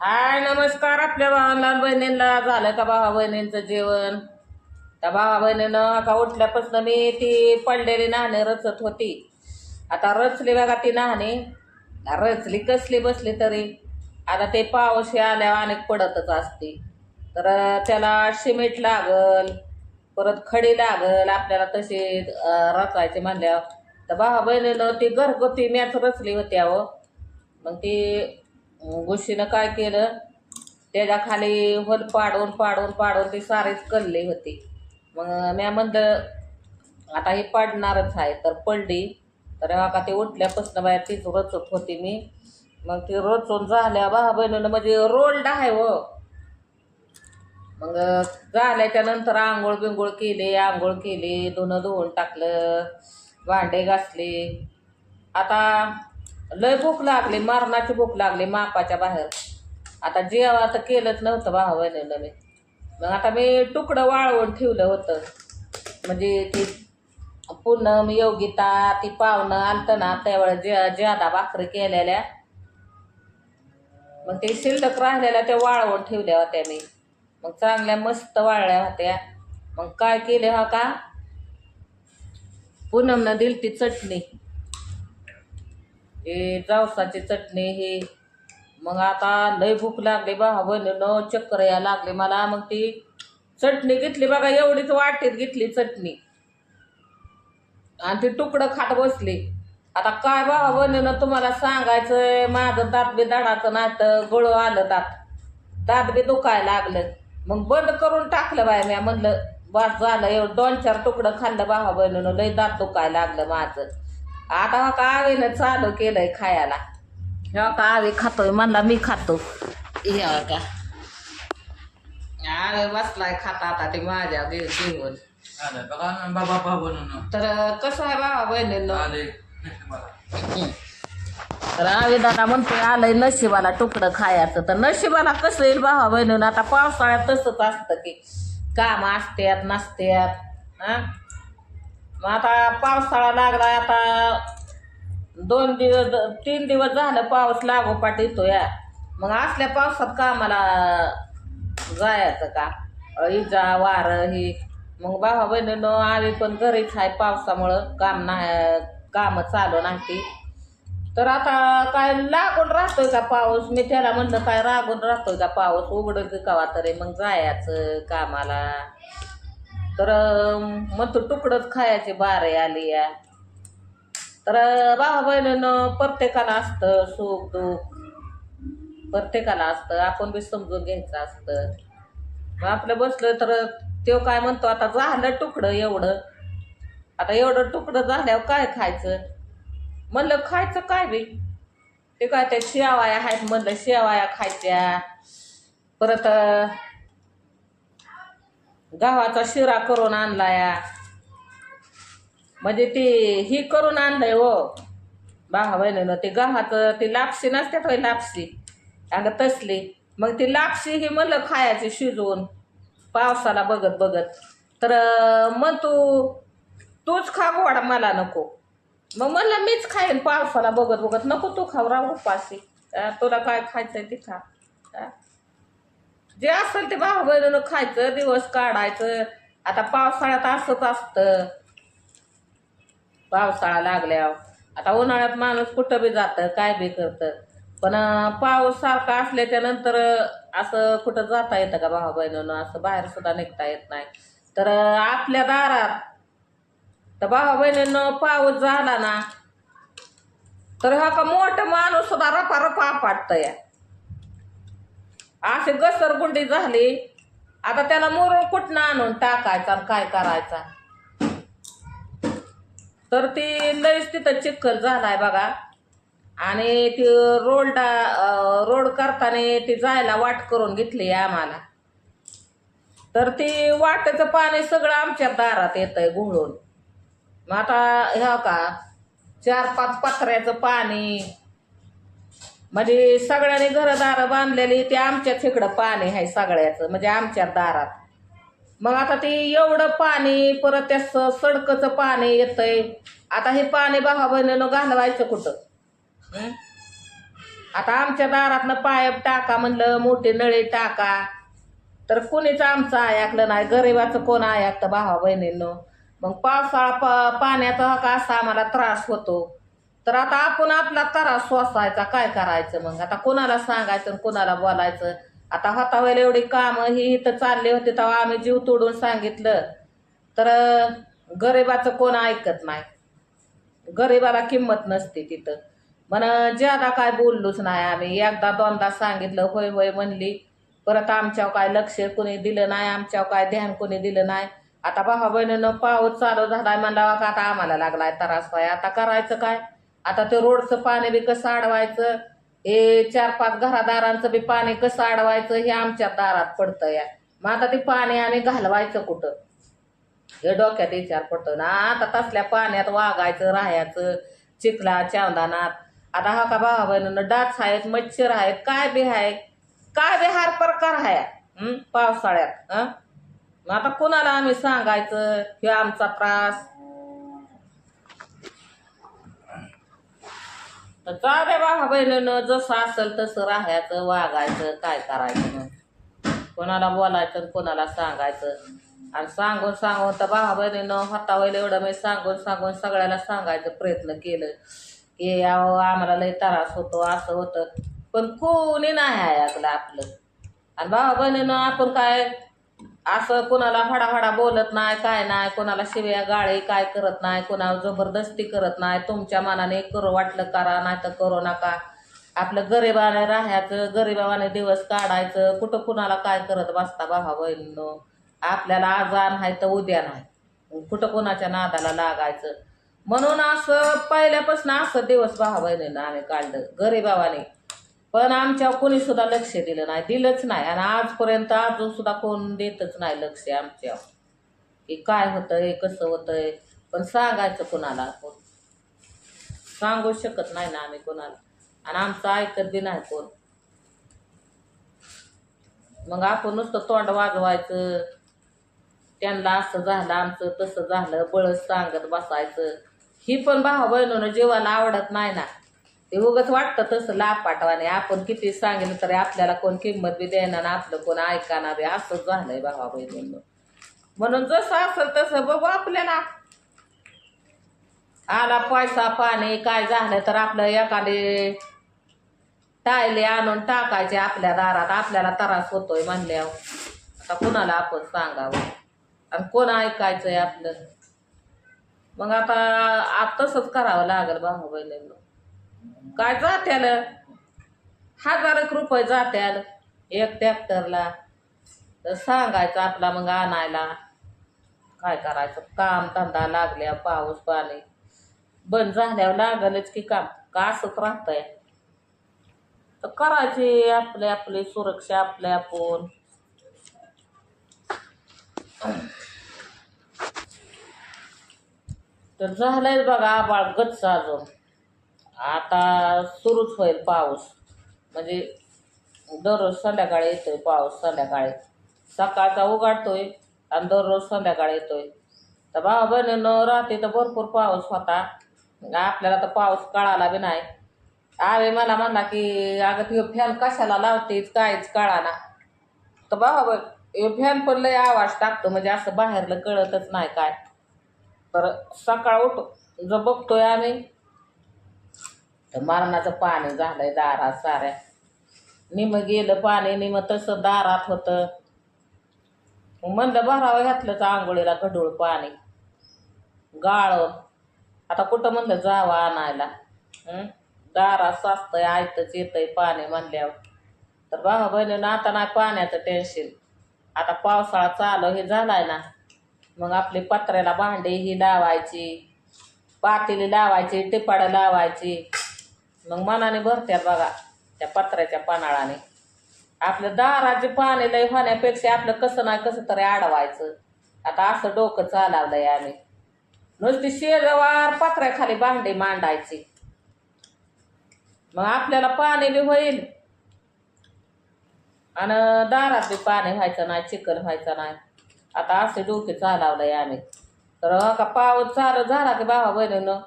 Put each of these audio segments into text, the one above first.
हाय नमस्कार आपल्या भावाला बहिणींना झालं का भावा बहिणींचं जेवण? त्या भावा बहिणीनं का उठल्यापासून मी ती पडलेली नाणे रचत होती. आता रचली बघा ती नाणे. रचली कसली बसली तरी. आता ते पावशी आल्यावर अनेक पडतच असते. तर त्याला सिमेंट लागल परत खडी लागल आपल्याला तशी रचायची म्हणल्यावर. तर भावा बहिणीनं ती घरगुती मॅच रचली होती अहो. मग ती गुशीनं काय केलं? त्याच्याखाली होल पाडून पाडून पाडून ती सारीच कल्ले होती. मग म्या म्हणलं आता ही पडणारच आहे. तर पडली. तर का ते उठल्यापासून बाहेर तीच रचत होती मी. मग ती रचून झाल्या भावा बहिणीनं म्हणजे रोल्ड आहे हो. मग झाल्याच्यानंतर आंघोळ बिंघोळ केली आंघोळ केली धुणं धुवून टाकलं भांडे घासले. आता लय भूक लागली मारणाची भूक लागली मापाच्या बाहेर. आता जेवा तर केलंच नव्हतं भावा बहिणीनं मी. मग आता मी तुकडं वाळवून ठेवलं होतं. म्हणजे ती पूनम योगिता ती पाहुणं आणतं ना त्यावेळेस जे ज्यादा भाकरी केलेल्या. मग ते शिल्लक राहिलेल्या त्या वाळवून ठेवल्या होत्या मी. मग चांगल्या मस्त वाळल्या होत्या. मग काय केले हा का? पूनमनं दिली ती चटणी. हे जावसाची चटणी ही. मग आता लय भूक लागली बा बहिणीनं चक्कर या लागली मला. मग ती चटणी घेतली बघा एवढीच वाटीत घेतली चटणी. आणि ती तुकडं खात बसली. आता काय बाबा बहिणीनं तुम्हाला सांगायचंय माझं दात बी दाडाचं नातं गळू आलं दात. दात बी दुखायला लागलं. मग बंद करून टाकलं बाय म्या म्हणलं बस झालं एवढं दोन चार तुकडं खाल्लं बाबा बहिणीनं लय दात दुखायला लागलं माझं. आता हा का आवीनं चालू केलंय खायला. ह्या का आवी खातोय म्हणला मी खातो. हे का आवे बसलाय खाता आता ते माझ्या घे- घेऊन आलं बघा ना बाबा बाबा तर कसं आहे बाबा बहिणीनं? आले मला तर आवी दादा म्हणतोय आलंय नशिबाला तुकडं खायचं. तर नशिबाला कसं येईल भावा बहिणीनं? आता पावसाळ्यात तसंच असतं की काम असत्यात नसत्यात हा? मग आता पावसाळा लागला आता दोन दिवस तीन दिवस झालं पाऊस लागोपाठ येतो या मग असल्या पावसात कामाला जायचं का? इजा वारं ही. मग भावा बहिणीनं आम्ही पण घरीच आहे पावसामुळं काम नाही कामं चालू नाही तर आता काय लागून राहतोय का पाऊस? मी त्याला म्हणलं काय रागून राहतोय का पाऊस? उघड कवा तरी मग जायचं कामाला. तर मग तो तुकडंच खायची बारे आली या. तर भावा बहिणीनं प्रत्येकाला असतं सुख दुःख. प्रत्येकाला असतं. आपण बी समजून घ्यायचं असतं. मग आपलं बसलं तर तो काय म्हणतो आता झालं तुकडं एवढं. आता एवढं तुकडं झाल्यावर काय खायचं? म्हणलं खायचं काय बी? ते काय त्या शेवाया आहेत म्हणलं शेवाया खायच्या. परत गव्हाचा शिरा करून आणलाया. म्हणजे ती ही करून आणलंय हो. बाहा बहिणीनं ते गव्हाचं ती लापशी नसते होय लापशी. अगं तसली. मग ती लापशी ही म्हणलं खायची शिजवून पावसाला बघत बघत. तर मग तू तूच खा गोडा मला नको. मग म्हणलं मीच खाईन पावसाला बघत बघत. नको तू खाऊ राहू उपाशी. तुला काय खायचंय ते खा. जे असेल ते भाऊ बहिणीनं खायचं दिवस काढायचं. आता पावसाळ्यात असंच असतं. पावसाळा लागल्यावर. आता उन्हाळ्यात माणूस कुठं बी जातं काय बी करतं. पण पाऊस सारखा असल्याच्या नंतर असं कुठं जाता येतं का भाऊ बहिणीनं? असं बाहेर सुद्धा निघता येत नाही. तर आपल्या दारात तर भाऊ बहिणीनं पाऊस झाला ना तर हा का मोठं माणूस सुद्धा रपा रपा आपटतं या अशी घसरगुंडी झाली. आता त्याला मोरून कुठनं आणून टाकायचा आणि काय करायचा? तर ती लईच तिथं चिखल झालाय बघा. आणि ती रोडा रोड करताना ती जायला वाट करून घेतली आम्हाला. तर ती वाटेचं पाणी सगळं आमच्या दारात येतंय घोळून. मग आता ह्या का चार पाच पत्र्याचं पाणी म्हणजे सगळ्यांनी घरदारं बांधलेली ते आमच्याच इकडं पाणी आहे सगळ्याचं म्हणजे आमच्या दारात. मग आता ते एवढं पाणी परत त्या सडकचं पाणी येतंय. आता हे पाणी भावा बहिणीनं घालवायचं कुठं? आता आमच्या दारातनं पायप टाका म्हणलं मोठी नळी टाका. तर कुणीच आमचं ऐकलं नाही गरिबाचं कोण ऐकतं भावा बहिणीनं? मग पावसाळा पा पाण्याचा हा का असा आम्हाला त्रास होतो. तर आता आपण आपला त्रास सोसायचा काय करायचं मग? आता कोणाला सांगायचं कोणाला बोलायचं? आता होता एवढी कामं ही इथं चालली होती तेव्हा आम्ही जीव तोडून सांगितलं. तर गरिबाचं कोण ऐकत नाही. गरिबाला किंमत नसते तिथं. म्हण ज्यादा काय बोललोच नाही आम्ही. एकदा दोनदा सांगितलं होय होय म्हणली. परत आमच्यावर काय लक्ष कोणी दिलं नाही आमच्यावर काय ध्यान कोणी दिलं नाही. आता भावा बहिणीनं पाऊस चालू झालाय म्हणला का आता आम्हाला लागलाय त्रास व्हाय आता करायचं काय? आता ते रोडचं पाणी बी कसं अडवायचं? हे चार पाच घरादारांचं बी पाणी कसं अडवायचं? हे आमच्या दारात पडतं या मग आता ते पाणी आम्ही घालवायचं कुठं? हे डोक्यात विचार पडतो ना. आता तसल्या पाण्यात वागायचं राहायचं चिखला चांदानात. आता हा का भावा बहिणीनं डाच आहेत मच्छर आहेत काय बी आहे? काय बी हार प्रकार आहे पावसाळ्यात हं? मग आता कुणाला आम्ही सांगायचं? हे आमचा त्रास. तर जा रे भावा बहिणीनं जसं असेल तसं राहायचं वागायचं काय करायचं मग? कोणाला बोलायचं कोणाला सांगायचं? आणि सांगून सांगून तर भावा बहिणीनं हातावलं एवढं मी सांगून सांगून सगळ्याला सांगायचं प्रयत्न केलं. की अहो आम्हाला लय त्रास होतो असं होतं. पण कोणी नाही ऐकलं आपलं. आणि भावा बहिणीनं आपण काय असं कोणाला फडाफडा बोलत नाही काय नाही कोणाला शिव्या गाळी काय करत नाही कोणाला जबरदस्ती करत नाही तुमच्या मनाने करू वाटलं करा नाही तर करू नका. आपलं गरिबाने राहायचं गरिबाने दिवस काढायचं कुठं कुणाला काय करत बसता भावा बहिणीनो? आपल्याला आजार आहे तर उद्या नाही. कुठं कोणाच्या नादाला लागायचं? म्हणून असं पहिल्यापासून असं दिवस भावा बहिणीनं आम्ही काढलं गरिबावाने. पण आमच्या कोणी सुद्धा लक्ष दिलं नाही दिलंच नाही. आणि आजपर्यंत अजून सुद्धा कोण देतच नाही लक्ष आमच्यावर. की काय होतंय कसं होतंय पण सांगायचं कोणाला कोण सांगू शकत नाही ना आम्ही कोणाला. आणि आमचं ऐकत बी नाही कोण. मग आपण नुसतं तोंड वाजवायचं. त्यांना असं झालं आमचं तसं झालं बळच सांगत बसायचं. ही पण भावा बहिणीनं जीवाला आवडत नाही ना. ते उगच वाटतं तसं लापाटवाने आपण किती सांगितलं तरी आपल्याला कोण किंमत बी देणार ना आपलं कोण ऐकाना बी. असंच झालंय भावा बहिणीनं. म्हणून जसं असेल तसं बघू आपल्याला. आला पैसा पाणी काय झालं तर आपलं एखादे टायले आणून टाकायचे आपल्या दारात. आपल्याला त्रास होतोय म्हणल्यावर. आता कुणाला आपण सांगावं? आणि कोण ऐकायचंय आपलं? मग आता आ- तसंच करावं लागेल भाऊ बहिणींना. काय जात्याल? हजार एक रुपये जात्याल एक ट्रॅक्टरला तर सांगायचं आपला मग आणायला. काय करायचं? काम धंदा लागल्या पाऊस पाणी. बंद झाल्यावर लागलच की काम. का असंच राहतंय? तर करायची आपली आपली सुरक्षा आपल्या आपण. तर झालंय बघा आबाळ गच्च अजून. आता सुरूच होईल पाऊस. म्हणजे दररोज संध्याकाळी येतोय पाऊस संध्याकाळी. सकाळचा उघडतोय आणि दररोज संध्याकाळी येतोय. तर भावा बहिणीनं राहते तर भरपूर पाऊस होता. आपल्याला तर पाऊस कळाला बी नाही. आवे मला म्हणला की अगं तू फॅन कशाला लावतेच काहीच कळाना. तर बाबा बघ हे फॅन पण लय आवाज टाकतो म्हणजे असं बाहेरलं कळतच नाही काय. तर सकाळ उठ जो बघतोय आम्ही तर मरणाचं पाणी झालंय दारात साऱ्या. निम गेलं पाणी निम तसं दारात होतं. म्हणलं भरावं घातलं तर आंघोळीला गढूळ पाणी. गाळून आता कुठं म्हणलं जावं आणायला? दारात साचतंय आयतच येतंय पाणी म्हणल्यावर. तर भावा बहिणीनं आता नाही पाण्याचं टेन्शन आता पावसाळा चालू हे झालाय ना. मग आपली पत्र्याला भांडी ही लावायची पातेली लावायची टिपाडं लावायची. मग मनाने भरत्यात बघा त्या पत्र्याच्या पानाळाने. आपलं दाराचे पाणी लय होण्यापेक्षा आपलं कसं नाही कसं तरी अडवायचं आता असं डोकं चालवलंय आम्ही. नुसती शेजवार पत्र्याखाली भांडी मांडायची. मग आपल्याला पाणी बी होईल. आणि दारात बी पाणी व्हायचं नाही चिकन व्हायचं नाही. आता असे डोके चालवलंय आम्ही. तर का पाऊस चालू झाला की बाबा बहिणीनं?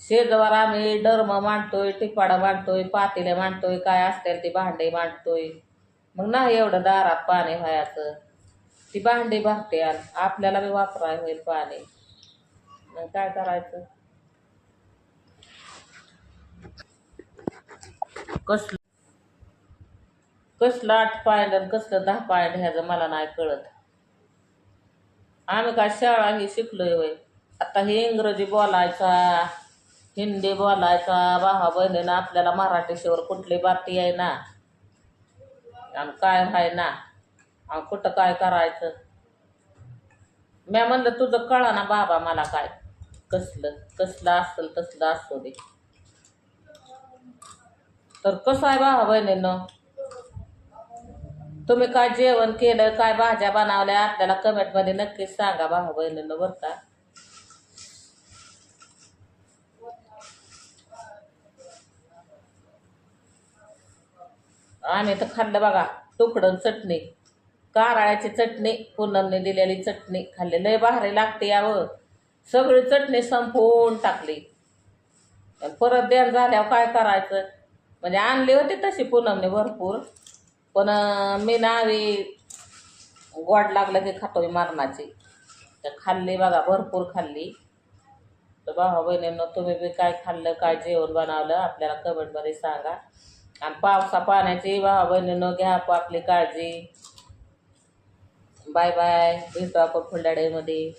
शेजवर आम्ही डर्म मांडतोय टिपाडा मांडतोय पातेले मांडतोय काय असतील ती भांडे मांडतोय. मग नाही एवढं दारात पाणी व्हायचं. ती भांडी भरते आपल्याला बी वापराय होईल पाणी. मग काय करायचं? कसलं? कसलं आठ पॉईंट आणि कसलं दहा पॉईंट ह्याचं मला नाही कळत. आम्ही काय शाळा ही शिकलोय होय. आता हे इंग्रजी बोलायचा. हिंदी बोलायचा भावा बहिणीनं आपल्याला मराठीशिवर कुठली बाती आहे ना? आणि काय आहे ना? आणि कुठं काय करायचं? म्या म्हणलं तुझं कळा ना बाबा मला काय? कसलं? कसलं असेल तसलं असू दे. तर कसं आहे भावा बहिणीनं? तुम्ही काय जेवण केलं काय भाज्या बनवल्या? आपल्याला कमेंटमध्ये नक्कीच सांगा भावा बहिणीनं बरं का? आम्ही तर खाल्लं बघा तुकडं चटणी. कारळ्याची चटणी पूनमने दिलेली चटणी खाल्ली. लय भारी लागते यावं. सगळी चटणी संपवून टाकली. परत द्यान झाल्यावर काय करायचं? म्हणजे आणली होती तशी पूनमने भरपूर. पण मी नावी गोड लागलं की खातोय मारणाची. तर खाल्ली बघा भरपूर खाल्ली. तर भावा बहिणींना तुम्ही बी काय खाल्लं काय जेवण बनवलं आपल्याला कमेंटमध्ये सांगा. आणि पावसा पाण्याची भावा बहिणीनं घ्या आप- आपली काळजी. Bye bye. भेटू आपण फुलडाडेमध्ये